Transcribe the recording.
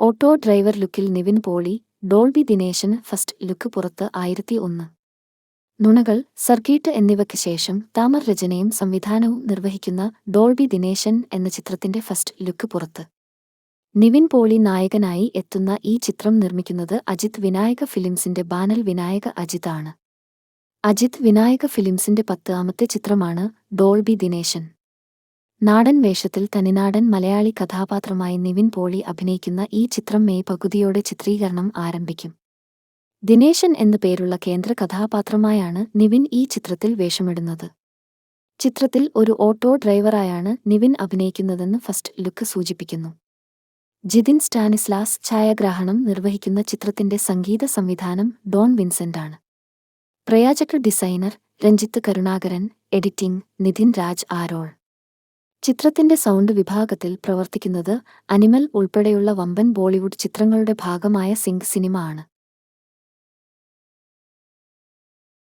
Auto driver ലുക്കിൽ Nivin Pauly Dolby Dineshan first look പുറത്ത് ആയിരത്തി ഒന്ന് നുണകൾ സർക്കീട്ട് എന്നിവയ്ക്ക് ശേഷം താമർ രചനയും സംവിധാനവും നിർവഹിക്കുന്ന ഡോൾബി ദിനേശൻ എന്ന ചിത്രത്തിന്റെ ഫസ്റ്റ് ലുക്ക് പുറത്ത്. നിവിൻ പോളി നായകനായി എത്തുന്ന ഈ ചിത്രം നിർമ്മിക്കുന്നത് അജിത് വിനായക ഫിലിംസിന്റെ ബാനൽ വിനായക അജിത് ആണ് അജിത് വിനായക ഫിലിംസിന്റെ പത്താമത്തെ ചിത്രമാണ് ഡോൾബി ദിനേശൻ. നാടൻ വേഷത്തിൽ തനിനാടൻ മലയാളി കഥാപാത്രമായി നിവിൻ പോളി അഭിനയിക്കുന്ന ഈ ചിത്രം മെയ് പകുതിയോടെ ചിത്രീകരണം ആരംഭിക്കും. ദിനേശൻ എന്നു പേരുള്ള കേന്ദ്ര കഥാപാത്രമായാണ് നിവിൻ ഈ ചിത്രത്തിൽ വേഷമിടുന്നത്. ചിത്രത്തിൽ ഒരു ഓട്ടോ ഡ്രൈവറായാണ് നിവിൻ അഭിനയിക്കുന്നതെന്ന് ഫസ്റ്റ് ലുക്ക് സൂചിപ്പിക്കുന്നു. ജിതിൻ സ്റ്റാനിസ്ലാസ് ഛായാഗ്രാഹണം നിർവഹിക്കുന്ന ചിത്രത്തിന്റെ സംഗീത സംവിധാനം ഡോൺ വിൻസെന്റാണ്. പ്രയാചക ഡിസൈനർ രഞ്ജിത്ത് കരുണാകരൻ എഡിറ്റിംഗ് നിതിൻ രാജ് ആരോൾ. ചിത്രത്തിന്റെ സൗണ്ട് വിഭാഗത്തിൽ പ്രവർത്തിക്കുന്നത് അനിമൽ ഉൾപ്പെടെയുള്ള വമ്പൻ ബോളിവുഡ് ചിത്രങ്ങളുടെ ഭാഗമായ സിംഗ് സിനിമ ആണ്.